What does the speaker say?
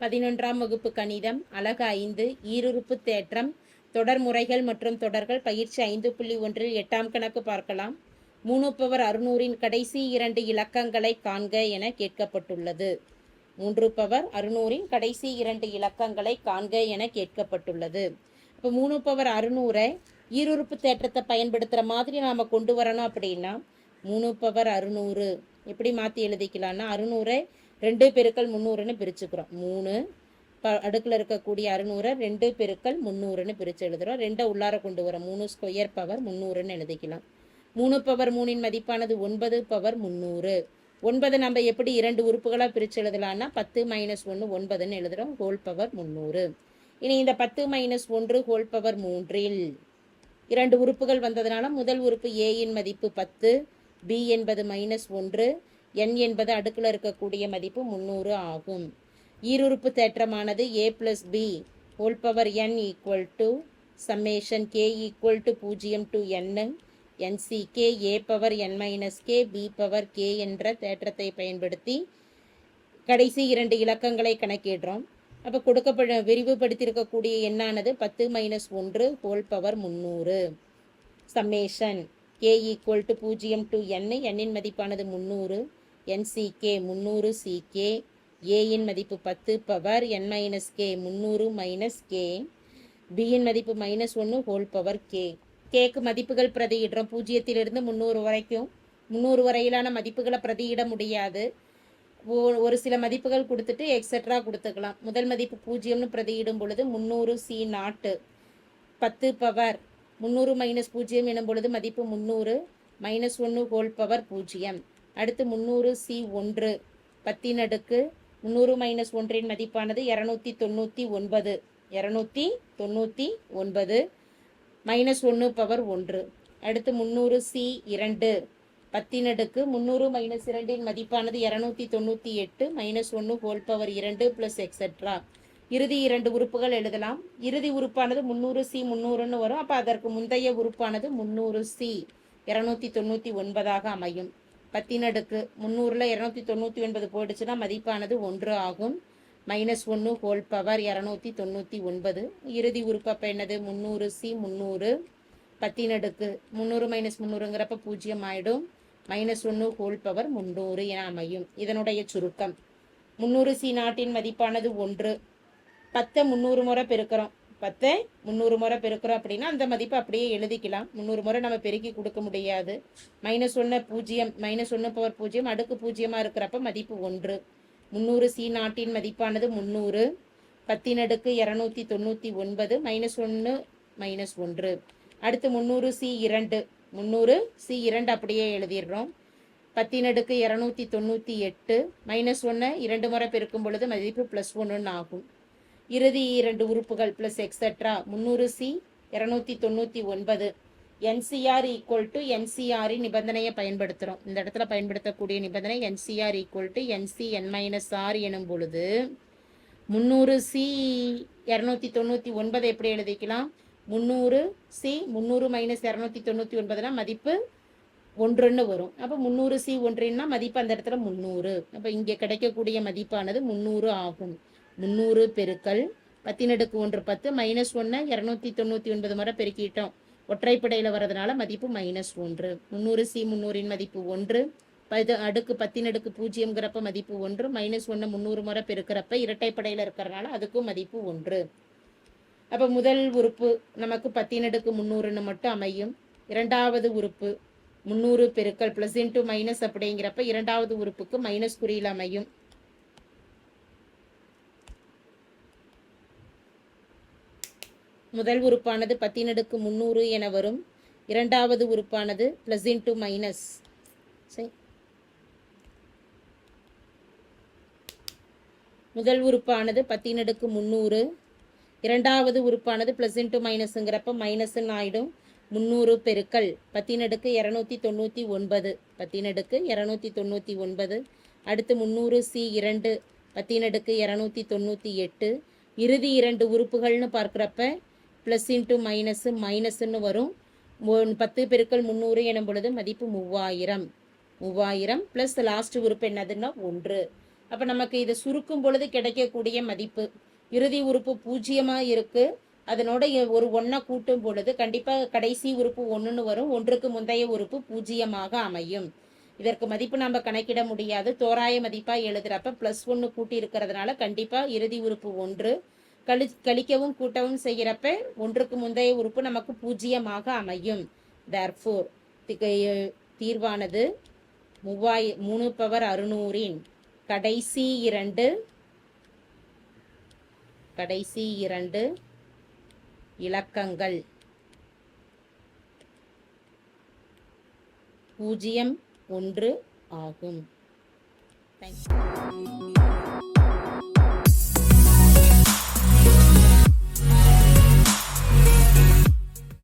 பதினொன்றாம் வகுப்பு கணிதம் அலகு ஐந்து ஈருறுப்பு தேற்றம் தொடர் முறைகள் மற்றும் தொடர்கள் பயிற்சி ஐந்து புள்ளி ஒன்றில் எட்டாம் கணக்கு பார்க்கலாம். மூணு பவர் அறுநூறின் கடைசி இரண்டு இலக்கங்களை காண்க என கேட்கப்பட்டுள்ளது. மூன்று பவர் அறுநூறின் கடைசி இரண்டு இலக்கங்களை காண்க என கேட்கப்பட்டுள்ளது. இப்போ மூணு பவர் அறுநூறை ஈருறுப்பு தேற்றத்தை பயன்படுத்துகிற மாதிரி நாம் கொண்டு வரணும் அப்படின்னா மூணு பவர் அறுநூறு. எப்படி மாற்றி எழுதிக்கலாம்னா அறுநூறை ரெண்டு பெருக்கள் முந்நூறுன்னு பிரிச்சுக்கிறோம். மூணு ப அடுக்கில் இருக்கக்கூடிய அறுநூறை ரெண்டு பெருக்கல் முந்நூறுன்னு பிரித்து எழுதுகிறோம் ரெண்டை உள்ளார கொண்டு வரோம். மூணு ஸ்கொயர் பவர் முந்நூறுன்னு எழுதிக்கலாம். மூணு பவர் மூணின் மதிப்பானது ஒன்பது பவர் முந்நூறு. ஒன்பது நம்ம எப்படி இரண்டு உறுப்புகளாக பிரித்து எழுதலாம்னா பத்து மைனஸ் ஒன்று ஒன்பதுன்னு எழுதுகிறோம் ஹோல் பவர் முந்நூறு. இனி இந்த பத்து மைனஸ் ஒன்று ஹோல் பவர் மூன்றில் இரண்டு உறுப்புகள் வந்ததுனால முதல் உறுப்பு ஏயின் மதிப்பு பத்து பி என்பது மைனஸ் ஒன்று என் என்பது அடுக்கில் இருக்கக்கூடிய மதிப்பு முந்நூறு ஆகும். ஈருறுப்பு தேற்றமானது A plus B whole power N equal to summation K equal to பூஜ்ஜியம் to N NCK A power N minus K B power K என்ற தேற்றத்தை பயன்படுத்தி கடைசி இரண்டு இலக்கங்களை கணக்கிடுறோம். அப்போ கொடுக்கப்பட விரிவுபடுத்தியிருக்கக்கூடிய எண்ணானது பத்து மைனஸ் ஒன்று ஹோல் பவர் முந்நூறு சம்மேஷன் கே ஈக்குவல் டு பூஜ்ஜியம் டு என் எண்ணின் மதிப்பானது முந்நூறு என்சிகே முந்நூறு சிகே ஏயின் மதிப்பு பத்து பவர் என் மைனஸ் கே முந்நூறு மைனஸ் கே. பியின் மதிப்பு மைனஸ் ஒன்று ஹோல் பவர் கே. கேக்கு மதிப்புகள் பிரதியிடுறோம். பூஜ்ஜியத்திலிருந்து முந்நூறு வரைக்கும். முந்நூறு வரையிலான மதிப்புகளை பிரதியிட முடியாது. ஒரு சில மதிப்புகள் கொடுத்துட்டு எக்ஸட்ரா கொடுத்துக்கலாம். முதல் மதிப்பு பூஜ்ஜியம்னு பிரதியிடும் பொழுது முந்நூறு சி நாட்டு பத்து பவர் முந்நூறு மைனஸ் பூஜ்ஜியம் எனும் பொழுது மதிப்பு முந்நூறு மைனஸ் ஒன்று ஹோல் பவர் பூஜ்ஜியம். அடுத்து முந்நூறு சி ஒன்று பத்தின் அடுக்கு முந்நூறு மைனஸ் ஒன்றின் மதிப்பானது இரநூத்தி தொண்ணூற்றி ஒன்பது. இரநூத்தி தொண்ணூற்றி ஒன்பது மைனஸ் ஒன்று பவர் ஒன்று. அடுத்து முந்நூறு சி இரண்டு பத்தின் அடுக்கு முந்நூறு மைனஸ் இரண்டின் மதிப்பானது இரநூத்தி தொண்ணூற்றி எட்டு மைனஸ் ஒன்று ஹோல் பவர் இரண்டு ப்ளஸ் எக்ஸெட்ரா இறுதி இரண்டு உறுப்புகள் எழுதலாம். இறுதி உறுப்பானது முந்நூறு சி முந்நூறுன்னு வரும். அப்போ அதற்கு முந்தைய உறுப்பானது முந்நூறு சி இரநூத்தி தொண்ணூற்றி ஒன்பதாக அமையும். பத்தினடுக்கு முந்நூறில் இரநூத்தி தொண்ணூற்றி ஒன்பது போயிடுச்சுன்னா மதிப்பானது ஒன்று ஆகும். மைனஸ் ஒன்று ஹோல் பவர் இரநூத்தி தொண்ணூற்றி ஒன்பது. இறுதி உறுப்பு என்னது? முந்நூறு சி முந்நூறு பத்தினடுக்கு முந்நூறு மைனஸ் முந்நூறுங்கிறப்ப பூஜ்ஜியம் ஆகிடும் மைனஸ் ஒன்று ஹோல் பவர் முந்நூறு என அமையும். இதனுடைய சுருக்கம். முந்நூறு சி நாட்டின் மதிப்பானது ஒன்று. பத்தை முந்நூறு முறை பெருக்கிறோம். பத்தை முந்நூறு முறை பெருக்கிறோம் அப்படின்னா அந்த மதிப்பை அப்படியே எழுதிக்கலாம். முந்நூறு முறை நம்ம பெருக்கி கொடுக்க முடியாது. மைனஸ் ஒன்று பூஜ்ஜியம் மைனஸ் ஒன்று பவர் பூஜ்ஜியம் அடுக்கு பூஜ்ஜியமாக இருக்கிறப்ப மதிப்பு ஒன்று. முந்நூறு சி நாட்டின் மதிப்பானது முந்நூறு. பத்தின் அடுக்கு இரநூத்தி தொண்ணூற்றி ஒன்பது மைனஸ் ஒன்று மைனஸ் ஒன்று. அடுத்து முந்நூறு சி இரண்டு. முந்நூறு சி இரண்டு அப்படியே எழுதிடுறோம். பத்தின் அடுக்கு இரநூத்தி தொண்ணூற்றி எட்டு மைனஸ் ஒன்று இரண்டு முறை பெருக்கும் பொழுது மதிப்பு ப்ளஸ் ஒன்றுன்னு ஆகும். இறுதி இரண்டு உறுப்புகள் ப்ளஸ் எக்ஸட்ரா முந்நூறு சி இரநூத்தி தொண்ணூற்றி ஒன்பது. என்சிஆர் ஈக்குவல் டு என்சிஆரி நிபந்தனையை பயன்படுத்துகிறோம் இந்த இடத்துல பயன்படுத்தக்கூடிய நிபந்தனை NCR equal to NC N minus R எனும் பொழுது முந்நூறு சி இரநூத்தி தொண்ணூற்றி ஒன்பது எப்படி எழுதிக்கலாம்? முந்நூறு சி முந்நூறு மைனஸ் இரநூத்தி தொண்ணூற்றி ஒன்பதுனா மதிப்பு ஒன்றுன்னு வரும். அப்போ முந்நூறு சி ஒன்றுன்னா மதிப்பு அந்த இடத்துல முந்நூறு. அப்போ இங்கே கிடைக்கக்கூடிய மதிப்பானது முந்நூறு ஆகும். முந்நூறு பெருக்கல் பத்தினடுக்கு ஒன்று பத்து மைனஸ் ஒன்று இரநூத்தி தொண்ணூற்றி ஒன்பது முறை பெருக்கிட்டோம். ஒற்றைப்படையில் வர்றதுனால மதிப்பு மைனஸ் ஒன்று. முந்நூறு சி முந்நூறின் மதிப்பு ஒன்று. பது அடுக்கு பத்தினடுக்கு பூஜ்ஜியம்ங்கிறப்ப மதிப்பு ஒன்று. மைனஸ் ஒன்று முந்நூறு முறை பெருக்கிறப்ப இரட்டைப்படையில் இருக்கிறனால அதுக்கும் மதிப்பு ஒன்று. அப்போ முதல் உறுப்பு நமக்கு பத்தினடுக்கு முந்நூறுன்னு மட்டும் அமையும். இரண்டாவது உறுப்பு முந்நூறு பெருக்கல் ப்ளஸ் இன்ட்டு மைனஸ் அப்படிங்கிறப்ப இரண்டாவது உறுப்புக்கு மைனஸ் குறியில் அமையும். முதல் உறுப்பானது பத்தினடுக்கு முந்நூறு என வரும். இரண்டாவது உறுப்பானது ப்ளஸ் இன்ட்டு மைனஸ் சரி. முதல் உறுப்பானது பத்தினடுக்கு முந்நூறு இரண்டாவது உறுப்பானது ப்ளஸ் இன்ட்டு மைனஸுங்கிறப்ப மைனஸ்ன்னு ஆகிடும் முந்நூறு பெருக்கல். பத்தினடுக்கு இரநூத்தி தொண்ணூற்றி ஒன்பது. பத்தினடுக்கு இரநூத்தி தொண்ணூற்றி ஒன்பது. அடுத்து முந்நூறு சி இரண்டு. பத்தினடுக்கு இரநூத்தி தொண்ணூற்றி எட்டு. இறுதி இரண்டு உறுப்புகள்னு பார்க்குறப்ப ப்ளஸ் இன்ட்டு மைனஸு மைனஸ்ன்னு வரும். பத்து பெருக்கள் முந்நூறு எனும் பொழுது மதிப்பு மூவாயிரம். மூவாயிரம் ப்ளஸ் லாஸ்ட் உறுப்பு என்னதுன்னா ஒன்று. அப்போ நமக்கு இதை சுருக்கும் பொழுது கிடைக்கக்கூடிய மதிப்பு. இறுதி உறுப்பு பூஜ்ஜியமாக இருக்குது அதனோட ஒரு ஒன்றை கூட்டும் பொழுது கண்டிப்பாக கடைசி உறுப்பு ஒன்றுன்னு வரும். ஒன்றுக்கு முந்தைய உறுப்பு பூஜ்ஜியமாக அமையும். இதற்கு மதிப்பு நம்ம கணக்கிட முடியாது. தோராய மதிப்பாக எழுதுறப்ப ப்ளஸ் ஒன்று கூட்டி இருக்கிறதுனால கண்டிப்பாக இறுதி உறுப்பு ஒன்று. கழி கழிக்கவும் கூட்டவும் செய்கிறப்ப ஒன்றுக்கு முந்தைய உறுப்பு நமக்கு பூஜ்ஜியமாக அமையும். தேர்ஃபோர் தீர்வானது மூவாய் மூணு பவர் அறுநூறின் கடைசி இரண்டு கடைசி இரண்டு இலக்கங்கள். பூஜ்ஜியம் ஒன்று ஆகும். தேங்க்யூ